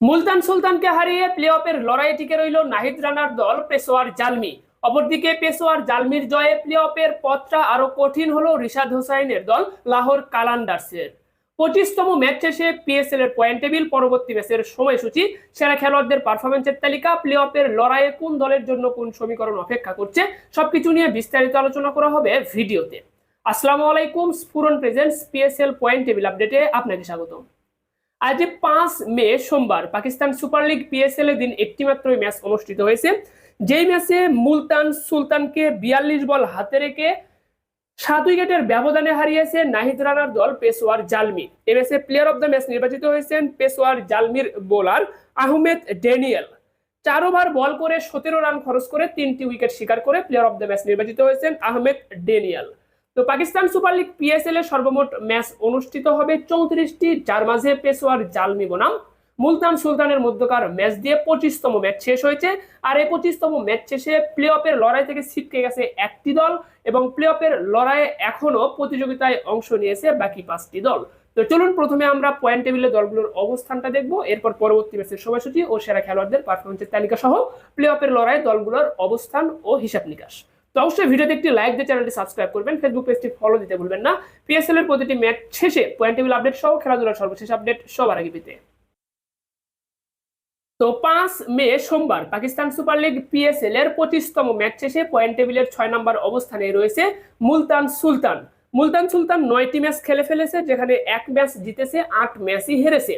মুলতান সুলতানকে হারিয়ে প্লে অফের লড়াই টিকে রইল নাহিদ রানার দল পেশোয়ার জালমি। অপরদিকে পেশোয়ার জালমির জয়ে প্লে অফের পথটা আরও কঠিন হলো রিশাদ হোসাইনের দল লাহোর কালান্ডার্সের। পঁচিশতম ম্যাচ শেষে পিএসএল এর পয়েন্ট টেবিল পরবর্তী ম্যাচের সময়সূচি। সেরা খেলোয়াড়দের পারফরমেন্সের তালিকা প্লে অফের লড়াইয়ে কোন দলের জন্য কোন সমীকরণ অপেক্ষা করছে, সবকিছু নিয়ে বিস্তারিত আলোচনা করা হবে ভিডিওতে। আসসালামু আলাইকুম, Sphuran presents, PSL point table আপডেটে আপনাকে স্বাগতম। আজ পাঁচ মে সোমবার পাকিস্তান সুপার লিগ পিএসএল এর দিন একটি মাত্র ম্যাচ অনুষ্ঠিত হয়েছে। যেই ম্যাচে মুলতান সুলতানকে বিয়াল্লিশ বল হাতে রেখে সাত উইকেটের ব্যবধানে হারিয়েছে নাহিদ রানার দল পেশোয়ার জালমি এ ম্যাচে প্লেয়ার অব দ্য ম্যাচ নির্বাচিত হয়েছেন পেশোয়ার জালমির বোলার আহমেদ ড্যানিয়েল। চার ওভার বল করে সতেরো রান খরচ করে তিনটি উইকেট শিকার করে প্লেয়ার অব দ্য ম্যাচ নির্বাচিত হয়েছেন আহমেদ ড্যানিয়েল। তো পাকিস্তান সুপার লিগ পিএসএল এর সর্বমোট ম্যাচ অনুষ্ঠিত হবে চৌত্রিশটি, যার মাঝে পেশোয়ার জালমি বনাম। মুলতান সুলতানের মধ্যকার ম্যাচ দিয়ে পঁচিশতম ম্যাচ শেষ হয়েছে। আর এই পঁচিশতম ম্যাচ শেষে প্লে অফের লড়াই থেকে ছিটকে গেছে একটি দল এবং প্লে অফের লড়াইয়ে এখনও প্রতিযোগিতায় অংশ নিয়েছে বাকি পাঁচটি দল। তো চলুন প্রথমে আমরা পয়েন্ট টেবিলে দলগুলোর অবস্থানটা দেখব। এরপর পরবর্তী ম্যাচের সময়সূচি ও সেরা খেলোয়াড়দের পারফরমেন্সের তালিকা সহ প্লে অফের লড়াই দলগুলোর অবস্থান ও হিসাব নিকাশ। তো অবশ্যই ভিডিওতে একটি লাইক দিয়ে চ্যানেলটি সাবস্ক্রাইব করবেন ফেসবুক পেজটি ফলো দিতে ভুলবেন না। পিএসএল এর প্রতিটি ম্যাচ শেষে পয়েন্ট টেবিল আপডেট সহ খেলাধুলার সর্বশেষ আপডেট সবার আগে পেতে। তো পাঁচ মে সোমবার পাকিস্তান সুপার লিগ পিএসএল এর পঁচিশতম ম্যাচ শেষে পয়েন্ট টেবিলের ছয় নম্বর অবস্থানে রয়েছে মুলতান সুলতান। মুলতান সুলতান নয়টি ম্যাচ খেলে ফেলেছে, যেখানে এক ম্যাচ জিতেছে, আট ম্যাচই হেরেছে।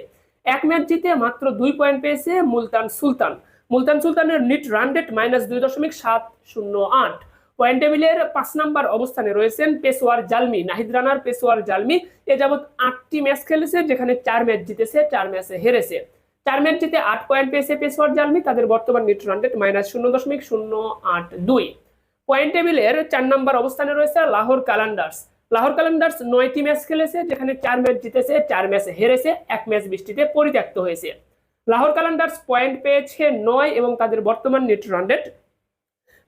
এক ম্যাচ জিতে মাত্র দুই পয়েন্ট পেয়েছে মুলতান সুলতান। মুলতান সুলতানের নিট রান রেট মাইনাস দুই দশমিক সাত শূন্য আট। পয়েন্ট টেবিলের পাঁচ নাম্বার অবস্থানে রয়েছেন পেশোয়ার জালমি, নাহিদ রানার পেশোয়ার জালমি। এ যাবৎ আটটি ম্যাচ খেলেছে, যেখানে চার ম্যাচ জিতেছে, চার ম্যাচে হেরেছে। চার ম্যাচ জিতে আট পয়েন্ট পেয়েছে পেশোয়ার জালমি, তাদের বর্তমান নিট রান রেট মাইনাস শূন্য দশমিক শূন্য আট দুই। পয়েন্ট টেবিলের চার নাম্বার অবস্থানে রয়েছে লাহোর কালান্ডার্স। লাহোর কালান্ডার্স নয়টি ম্যাচ খেলেছে, যেখানে চার ম্যাচ জিতেছে, চার ম্যাচ হেরেছে, এক ম্যাচ বৃষ্টিতে পরিত্যক্ত হয়েছে। লাহোর কালান্ডার্স পয়েন্ট পেয়েছে নয় এবং তাদের বর্তমান নেট রান রেট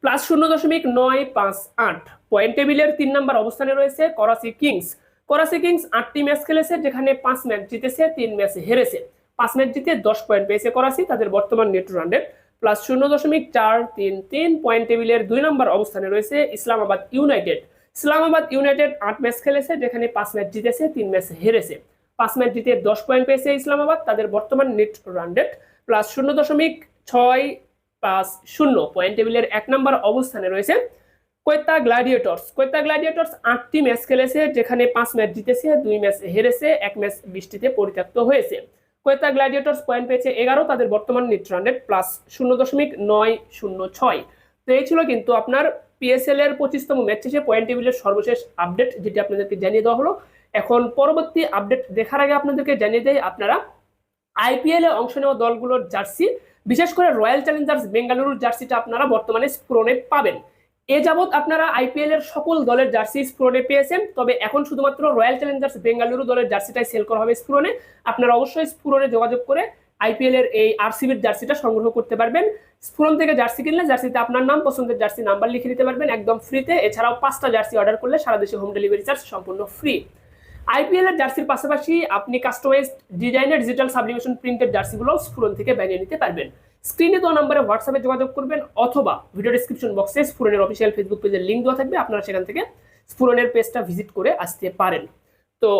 প্লাস শূন্য দশমিক নয় পাঁচ আট। পয়েন্ট টেবিলের তিন নম্বর অবস্থানে রয়েছে করাচি কিংস। করাচি কিংস আটটি ম্যাচ খেলেছে, যেখানে পাঁচ ম্যাচ জিতেছে, তিন ম্যাচ হেরেছে। পাঁচ ম্যাচ জিতে দশ পয়েন্ট পেয়েছে করাচি, তাদের বর্তমান নেট রান রেট প্লাস শূন্য দশমিক চার তিন তিন পয়েন্ট টেবিলের দুই নম্বর অবস্থানে রয়েছে ইসলামাবাদ ইউনাইটেড। ইসলামাবাদ ইউনাইটেড আট ম্যাচ খেলেছে, যেখানে পাঁচ ম্যাচ জিতেছে, তিন ম্যাচ হেরেছে। পাঁচ ম্যাচ জিতে দশ পয়েন্ট পেয়েছে ইসলামাবাদ, তাদের বর্তমান নেট রান প্লাস শূন্য দশমিক ছয় পাঁচ শূন্য। পয়েন্ট টেবিলের এক নম্বর অবস্থানে রয়েছে কোয়েতা গ্ল্যাডিয়েটর্স কোয়েতা গ্ল্যাডিয়েটর্স আটটি ম্যাচ খেলেছে, যেখানে পাঁচ ম্যাচ জিতেছে, দুই ম্যাচ হেরেছে, এক ম্যাচ বৃষ্টিতে পরিত্যক্ত হয়েছে। কোয়েতা গ্ল্যাডিয়েটর্স পয়েন্ট পেয়েছে এগারো, তাদের বর্তমান নেট রান রেট প্লাস শূন্য দশমিক নয় শূন্য ছয়। তো এই ছিল কিন্তু আপনার পিএসএল এর পঁচিশতম ম্যাচ শেষে পয়েন্ট টেবিলের সর্বশেষ আপডেট যেটি আপনাদেরকে জানিয়ে দেওয়া হলো। এখন পরবর্তী আপডেট দেখার আগে আপনাদেরকে জানিয়ে দেয় আপনারা আইপিএল এ অংশ নেওয়া দলগুলোর জার্সি বিশেষ করে রয়্যাল চ্যালেঞ্জার্স বেঙ্গালুরুর জার্সিটা আপনারা বর্তমানে স্ফুরনে পাবেন। এ যাবৎ আপনারা আইপিএল এর সকল দলের জার্সি স্ফুরনে পেয়েছেন, তবে এখন শুধুমাত্র রয়্যাল চ্যালেঞ্জার্স বেঙ্গালুরু দলের জার্সিটাই সেল করা হবে স্ফুরনে আপনারা অবশ্যই স্ফুরনে যোগাযোগ করে আইপিএল এর এই আরসিবির জার্সিটা সংগ্রহ করতে পারবেন। স্ফুরন থেকে জার্সি কিনলে জার্সিতে আপনার নাম, পছন্দের জার্সি নাম্বার লিখে দিতে পারবেন একদম ফ্রিতে। এছাড়াও পাঁচটা জার্সি অর্ডার করলে সারা দেশে হোম ডেলিভারি চার্জ সম্পূর্ণ ফ্রি। আইপিএল এর জার্সির পাশাপাশি আপনি কাস্টমাইজ ডিজাইনের ডিজিটাল সাবলিমেশন প্রিন্টেড জার্সিগুলো স্ফুরন থেকে বানিয়ে নিতে পারবেন। স্ক্রিনে দেওয়া নাম্বারে হোয়াটসঅ্যাপে যোগাযোগ করবেন অথবা ভিডিও ডিসক্রিপশন বক্সে স্ফুরনের অফিসিয়াল ফেসবুক পেজের লিঙ্ক দেওয়া থাকবে, আপনারা সেখান থেকে স্ফুরনের পেজটা ভিজিট করে আসতে পারেন। তো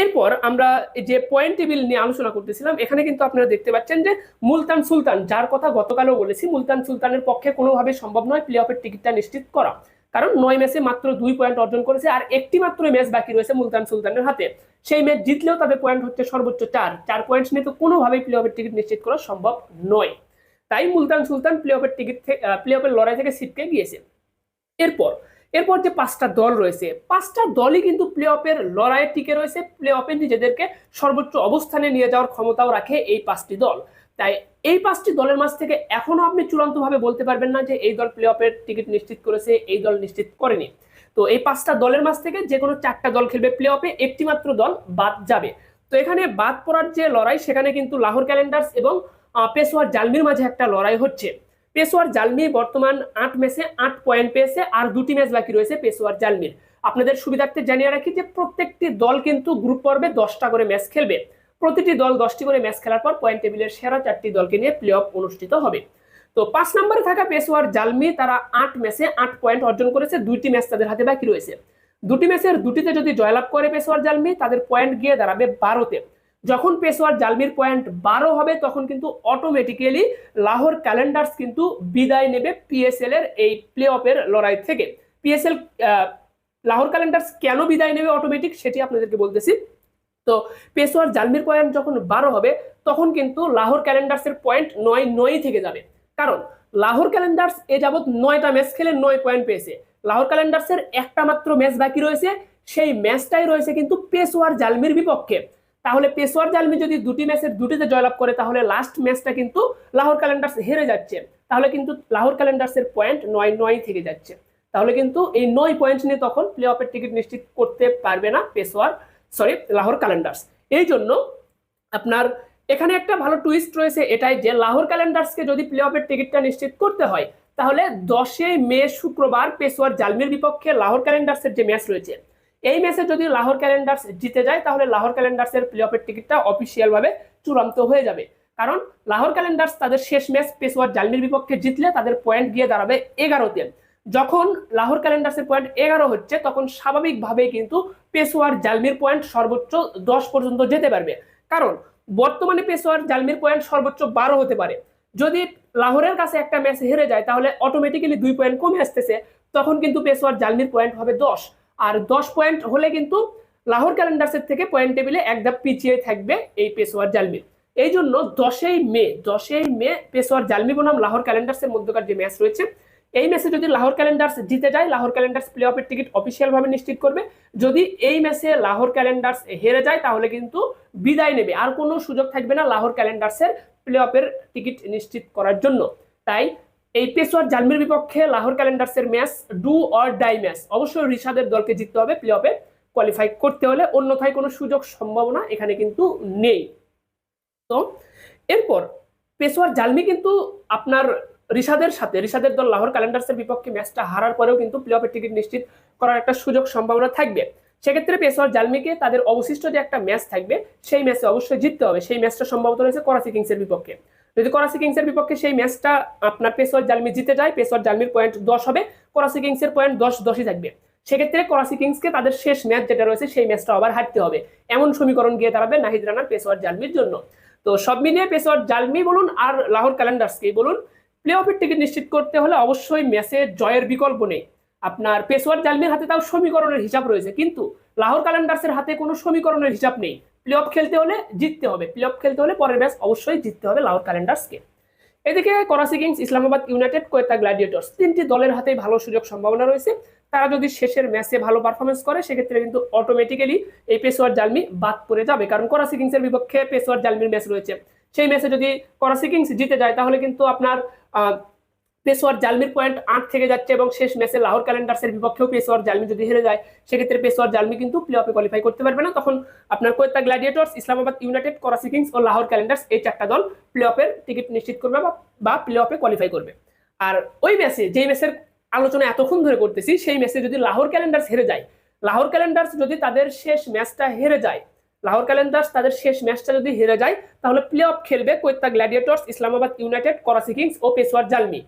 এরপর আমরা যে পয়েন্ট টেবিল নিয়ে আলোচনা করতেছিলাম, এখানে কিন্তু আপনারা দেখতে পাচ্ছেন যে মুলতান সুলতান, যার কথা গতকালও বলেছি, মুলতান সুলতানের পক্ষে কোনোভাবে সম্ভব নয় প্লে অফের টিকিটটা নিশ্চিত করা। কারণ নয় ম্যাচে মাত্র দুই পয়েন্ট অর্জন করেছে আর একটি মাত্র ম্যাচ বাকি রয়েছে মুলতান সুলতানের হাতে। সেই ম্যাচ জিতলেও তাদের পয়েন্ট হচ্ছে সর্বোচ্চ চার। চার পয়েন্ট নিয়ে তো কোনোভাবেই প্লে অফের টিকিট নিশ্চিত করা সম্ভব নয়। তাই মুলতান সুলতান প্লে অফের টিকিট প্লে অফের লড়াই থেকে ছিটকে গিয়েছে। এরপর এরপর যে পাঁচটা দল রয়েছে, পাঁচটা দলই কিন্তু প্লে অফের লড়াইয়ে টিকে রয়েছে। প্লে অফে নিজেদেরকে সর্বোচ্চ অবস্থানে নিয়ে যাওয়ার ক্ষমতাও রাখে এই পাঁচটি দল। তাই এই পাঁচটি দলের মাঝ থেকে এখনও আপনি চূড়ান্তভাবে বলতে পারবেন না যে এই দল প্লে অফের টিকিট নিশ্চিত করেছে, এই দল নিশ্চিত করেনি। তো এই পাঁচটা দলের মাঝ থেকে যে কোনো চারটা দল খেলবে প্লে অফে একটি মাত্র দল বাদ যাবে। তো এখানে বাদ পড়ার যে লড়াই, সেখানে কিন্তু লাহোর ক্যালেন্ডার্স এবং পেশোয়ার জালমির মাঝে একটা লড়াই হচ্ছে। পেশোয়ার জালমি বর্তমান আট ম্যাচে আট পয়েন্ট পেয়েছে আর দুটি ম্যাচ বাকি রয়েছে পেশোয়ার জালমির। আপনাদের সুবিধার্থে জানিয়ে রাখি যে প্রত্যেকটি দল কিন্তু গ্রুপ পর্বে দশটা করে ম্যাচ খেলবে। প্রতিটি দল দশটি করে ম্যাচ খেলার পর পয়েন্ট টেবিলের সেরা চারটি দলকে নিয়ে প্লে অফ অনুষ্ঠিত হবে। তো পাঁচ নম্বরে থাকা পেশোয়ার জালমি, তারা আট ম্যাচে আট পয়েন্ট অর্জন করেছে, দুইটি ম্যাচ তাদের হাতে বাকি রয়েছে। দুটি ম্যাচের দুটিতে যদি জয়লাভ করে পেশোয়ার জালমি, তাদের পয়েন্ট গিয়ে দাঁড়াবে বারোতে। যখন পেশোয়ার জালমির পয়েন্ট বারো হবে, তখন কিন্তু অটোমেটিক্যালি লাহোর ক্যালেন্ডার্স কিন্তু বিদায় নেবে পিএসএল এর এই প্লে অফের লড়াই থেকে। পিএসএল লাহোর ক্যালেন্ডার্স কেন বিদায় নেবে অটোমেটিক সেটি আপনাদেরকে বলতেছি। তো পেশোয়ার জালমির পয়েন্ট যখন বারো হবে, তখন কিন্তু লাহোর ক্যালেন্ডার্সের পয়েন্ট নয় নয়ই থেকে যাবে। কারণ লাহোর ক্যালেন্ডার্স এ যাবৎ নয়টা ম্যাচ খেলে নয় পয়েন্ট পেয়েছে। লাহোর ক্যালেন্ডার্সের একটা মাত্র ম্যাচ বাকি রয়েছে, সেই ম্যাচটাই রয়েছে কিন্তু পেশোয়ার জালমির বিপক্ষে। তাহলে পেশোয়ার জালমি যদি দুটি ম্যাচের দুটিতে জয়লাভ করে, তাহলে লাস্ট ম্যাচটা কিন্তু লাহোর ক্যালেন্ডার্স হেরে যাচ্ছে। তাহলে কিন্তু লাহোর ক্যালেন্ডার্সের পয়েন্ট নয় নয় থেকে যাচ্ছে। তাহলে কিন্তু এই নয় পয়েন্ট নিয়ে তখন প্লে অফের টিকিট নিশ্চিত করতে পারবে না পেশোয়ার সরি লাহোর ক্যালেন্ডার্স এই জন্য আপনার এখানে একটা ভালো টুইস্ট রয়েছে এটাই যে লাহোর ক্যালেন্ডার্সকে যদি প্লে অফের টিকিটটা নিশ্চিত করতে হয়, তাহলে দশই মে শুক্রবার পেশোয়ার জালমির বিপক্ষে লাহোর ক্যালেন্ডার্সের যে ম্যাচ রয়েছে, এই ম্যাচে যদি লাহোর ক্যালেন্ডার্স জিতে যায়, তাহলে লাহোর ক্যালেন্ডার্সের প্লে অফের টিকিটটা অফিসিয়াল ভাবে চূড়ান্ত হয়ে যাবে। কারণ লাহোর ক্যালেন্ডার্স তাদের শেষ ম্যাচ পেশোয়ার জালমির বিপক্ষে জিতলে তাদের পয়েন্ট গিয়ে দাঁড়াবে এগারোতে। যখন লাহোর ক্যালেন্ডার্সের পয়েন্ট এগারো হচ্ছে, তখন স্বাভাবিকভাবেই কিন্তু পেশোয়ার জালমির পয়েন্ট সর্বোচ্চ দশ পর্যন্ত যেতে পারবে। কারণ বর্তমানে পেশোয়ার জালমির পয়েন্ট সর্বোচ্চ বারো হতে পারে। যদি লাহোরের কাছে একটা ম্যাচ হেরে যায়, তাহলে অটোমেটিক্যালি দুই পয়েন্ট কমে আসতেছে, তখন কিন্তু পেশোয়ার জালমির পয়েন্ট হবে দশ। আর দশ পয়েন্ট হলে কিন্তু লাহোর ক্যালেন্ডার্সের থেকে পয়েন্ট টেবিলে এক ধাপ পিছিয়ে থাকবে এই পেশোয়ার জালমির এই জন্য দশই মে দশই মে পেশোয়ার জালমি বনাম লাহোর ক্যালেন্ডার্সের মধ্যকার যে ম্যাচ রয়েছে এই ম্যাচে যদি লাহোর ক্যালেন্ডার্স জিতে যায়, লাহোর ক্যালেন্ডার্স প্লে অফের টিকিট অফিসিয়াল ভাবে নিশ্চিত করবে। যদি এই ম্যাচে লাহোর ক্যালেন্ডার্স হেরে যায়, তাহলে কিন্তু বিদায় নেবে। আর কোনো সুযোগ থাকবে না লাহোর ক্যালেন্ডার্সের প্লে অফের টিকিট নিশ্চিত করার জন্য। তাই এই পেশোয়ার জালমির বিপক্ষে Lahore ক্যালেন্ডার্সের match do or die match অবশ্যই রিশাদের দলকে জিততে হবে প্লে অফে কোয়ালিফাই করতে হলে অন্যথায় কোনো সুযোগ সম্ভাবনা এখানে কিন্তু নেই। তো, এরপর পেশোয়ার জালমি কিন্তু আপনার রিশাদের সাথে, রিশাদের দল লাহোর ক্যালেন্ডার্সের বিপক্ষে ম্যাচটা হারার পরেও কিন্তু প্লে অফের টিকিট নিশ্চিত করার একটা সুযোগ সম্ভাবনা থাকবে। সেক্ষেত্রে পেশোয়ার জালমিকে তাদের অবশিষ্ট যে একটা ম্যাচ থাকবে, সেই ম্যাচে অবশ্যই জিততে হবে। সেই ম্যাচটা সম্ভবত রয়েছে করাচি কিংসের বিপক্ষে। যদি করাচি কিংসের বিপক্ষে সেই ম্যাচটা আপনার পেশোয়ার জালমি জিতে যায় পেশোয়ার জালমির পয়েন্ট দশ হবে, করাচি কিংসের পয়েন্ট দশ, দশই থাকবে। সেক্ষেত্রে করাচি কিংসকে তাদের শেষ ম্যাচ যেটা রয়েছে, সেই ম্যাচটা আবার হারতে হবে। এমন সমীকরণ গিয়ে দাঁড়াবে নাহিদ রানার পেশোয়ার জালমির জন্য। তো সব মিলিয়ে পেশোয়ার জালমি বলুন আর লাহোর ক্যালেন্ডার্সকে বলুন প্লে অফের টিকিট নিশ্চিত করতে হলে অবশ্যই ম্যাচে জয়ের বিকল্প নেই। আপনার পেশোয়ার জালমির হাতে তাও সমীকরণের হিসাব রয়েছে, কিন্তু লাহোর ক্যালেন্ডার্সের হাতে কোনো সমীকরণের হিসাব নেই। প্লে অফ খেলতে হলে জিততে হবে প্লে অফ খেলতে হলে পরের ম্যাচ অবশ্যই জিততে হবে লাহোর ক্যালেন্ডার্সকে এদিকে Karachi Kings Islamabad United Quetta Gladiators তিনটি দলের হাতেই ভালো সুযোগ সম্ভাবনা রয়েছে। তারা যদি শেষের ম্যাচে ভালো পারফরমেন্স করে, সেক্ষেত্রে কিন্তু অটোমেটিক্যালি এই পেশোয়ার জালমি বাদ পড়ে যাবে। কারণ করাচি কিংসের বিপক্ষে পেশোয়ার জালমির ম্যাচ রয়েছে। সেই ম্যাচে যদি করাচি কিংস জিতে যায়, তাহলে কিন্তু আপনার পেশোয়ার জালমির পয়েন্ট আট থেকে যাচ্ছে এবং শেষ ম্যাচে লাহোর ক্যালেন্ডার্সের বিপক্ষেও পেশোয়ার জালমি যদি হেরে যায়, সেক্ষেত্রে পেশোয়ার জালমি কিন্তু প্লে অফে কোয়ালিফাই করতে পারবে না। তখন আপনার Quetta Gladiators Islamabad United Karachi Kings ও লাহোর ক্যালেন্ডার্স এই চারটা দল প্লে অফের টিকিট নিশ্চিত করবে বা প্লে অফে কোয়ালিফাই করবে। আর ওই ম্যাচে যেই ম্যাচের আলোচনা এতক্ষণ ধরে করতেছি, সেই ম্যাচে যদি লাহোর ক্যালেন্ডার্স হেরে যায় লাহোর ক্যালেন্ডার্স যদি তাদের শেষ ম্যাচটা হেরে যায় লাহোর ক্যালেন্ডার্স তাদের শেষ ম্যাচটা যদি হেরে যায়, তাহলে প্লে অফ খেলবে Quetta Gladiators Islamabad United Karachi Kings ও পেশোয়ার জালমি।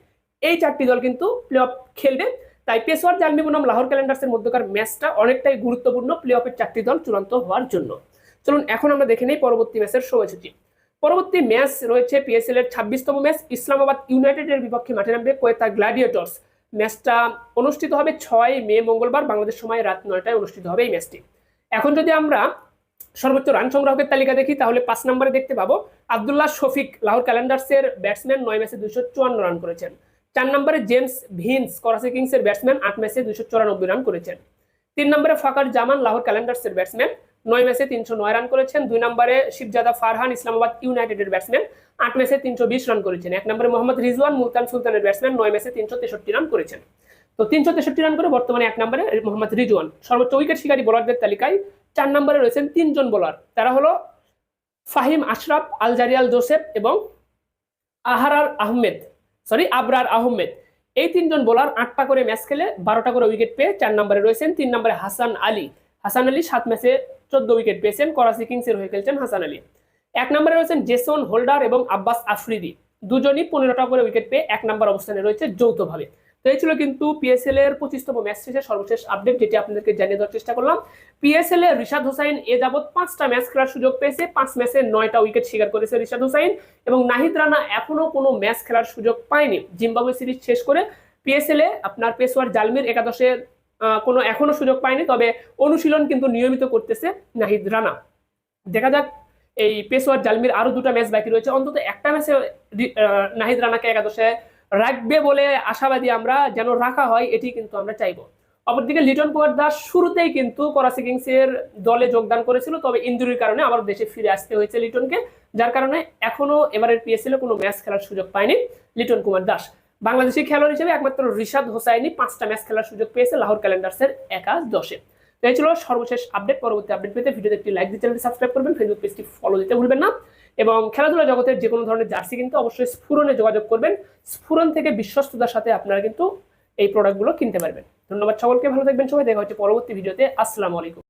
এই চারটি দল কিন্তু প্লে অফ খেলবে। তাই পেশোয়ার জালমি বনাম লাহোর ক্যালেন্ডার্সের মধ্যকার ম্যাচটা অনেকটাই গুরুত্বপূর্ণ প্লে অফের চারটি দল চূড়ান্ত হওয়ার জন্য। চলুন এখন আমরা দেখে নেই পরবর্তী ম্যাচের সময়সূচি। পরবর্তী ম্যাচ রয়েছে পিএসএল এর ছাব্বিশতম ম্যাচ, ইসলামাবাদ ইউনাইটেডের বিপক্ষে মাঠে নামবে কোয়েতা গ্ল্যাডিয়েটর্স ম্যাচটা অনুষ্ঠিত হবে ছয় মে মঙ্গলবার, বাংলাদেশ সময় রাত নয়টায় অনুষ্ঠিত হবে এই ম্যাচটি। এখন যদি আমরা সর্বোচ্চ রান সংগ্রাহকের তালিকা দেখি, তাহলে পাঁচ নম্বরে দেখতে পাবো আবদুল্লাহ শফিক, লাহোর ক্যালেন্ডার্সের ব্যাটসম্যান নয় ম্যাচে দুইশো চুয়ান্ন রান করেছেন। চার নম্বরে জেমস ভিন্স, করাচি কিংসের ব্যাটসম্যান আট ম্যাচে দুইশো চৌরানব্বই রান করেছেন। তিন নম্বরে ফাকার জামান, লাহোর ক্যালেন্ডার্সের ব্যাটসম্যান নয় ম্যাচে তিনশো নয় রান করেছেন। দুই নম্বরে শিবজাদা ফারহান, ইসলামাবাদ ইউনাইটেডের ব্যাটসম্যান আট ম্যাচে তিনশো বিশ রান করেছেন। এক নম্বরে মোহাম্মদ রিজওয়ান, মুলতান সুলতানের ব্যাটসম্যান নয় ম্যাচে তিনশো তেষট্টি রান করেছেন। তো তিনশো তেষট্টি রান করে বর্তমানে এক নম্বরে মোহাম্মদ রিজওয়ান। সর্বোচ্চ উইকেট শিকারী বোলারদের তালিকায় চার নম্বরে রয়েছেন তিনজন বোলার তারা হলো ফাহিম আশরাফ, আলজারিয়াল জোসেফ এবং আহারার আহমেদ সরি আবরার আহমেদ। এই তিনজন বোলার আটটা করে ম্যাচ খেলে বারোটা করে উইকেট পেয়ে চার নম্বরে রয়েছেন, তিন নম্বরে হাসান আলী। হাসান আলী সাত ম্যাচে চোদ্দ উইকেট পেয়েছেন, করাচি কিংসের হয়ে খেলছেন হাসান আলী। এক নম্বরে রয়েছেন জেসন হোল্ডার এবং আব্বাস আফ্রিদি। দুজনই পনেরোটা করে উইকেট পেয়ে এক নম্বর অবস্থানে রয়েছে যৌথভাবে। তো এই ছিল কিন্তু পিএসএল এর পঁচিশতম ম্যাচ শেষে সর্বশেষ আপডেট যেটি আপনাদেরকে জানিয়ে দেওয়ার চেষ্টা করলাম। পিএসএল এ রিশাদ হোসাইন এ যাবৎ পাঁচটা ম্যাচ খেলার সুযোগ পেয়েছে। পাঁচ ম্যাচে নয়টা উইকেট শিকার করেছে রিশাদ হোসাইন এবং নাহিদ রানা এখনও কোনো ম্যাচ খেলার সুযোগ পায়নি। জিম্বাবুয়ে সিরিজ শেষ করে পিএসএল এ আপনার পেশোয়ার জালমির একাদশের আহ, কোনো এখনও সুযোগ পায়নি তবে অনুশীলন কিন্তু নিয়মিত করতেছে নাহিদ রানা। দেখা যাক এই পেশোয়ার জালমির আরও দুটো ম্যাচ বাকি রয়েছে। অন্তত একটা ম্যাচে নাহিদ রানাকে একাদশে রাখবে বলে আশাবাদী আমরা, যেন রাখা হয়, এটি কিন্তু আমরা চাইব। অপরদিকে লিটন কুমার দাস শুরুতেই কিন্তু করাচি কিংস এর দলে যোগদান করেছিল, তবে ইঞ্জুরির কারণে আবার দেশে ফিরে আসতে হয়েছে লিটনকে, যার কারণে এখনও এবারের পিএসএল কোনো ম্যাচ খেলার সুযোগ পায়নি লিটন কুমার দাস। বাংলাদেশি খেলোয়াড় হিসেবে একমাত্র রিশাদ হোসাইনি পাঁচটা ম্যাচ খেলার সুযোগ পেয়েছে লাহোর ক্যালেন্ডার্সের একা দশে তো এই ছিল সর্বশেষ আপডেট পরবর্তী আপডেট পেতে ভিডিওতে একটি লাইক দিয়ে চ্যানেলটি সাবস্ক্রাইব করবেন ফেসবুক পেজটি ফলো দিতে ভুলবেন না। এবং খেলাধুলা জগতের যে কোনো ধরনের জার্সি কিন্তু অবশ্যই স্ফুরনে যোগাযোগ করবেন। স্ফুরন থেকে বিশ্বস্ততার সাথে আপনারা কিন্তু এই প্রোডাক্টগুলো কিনতে পারবেন। ধন্যবাদ সকলকে, ভালো থাকবেন সবাই। দেখা হচ্ছে পরবর্তী ভিডিওতে। আসসালামু আলাইকুম।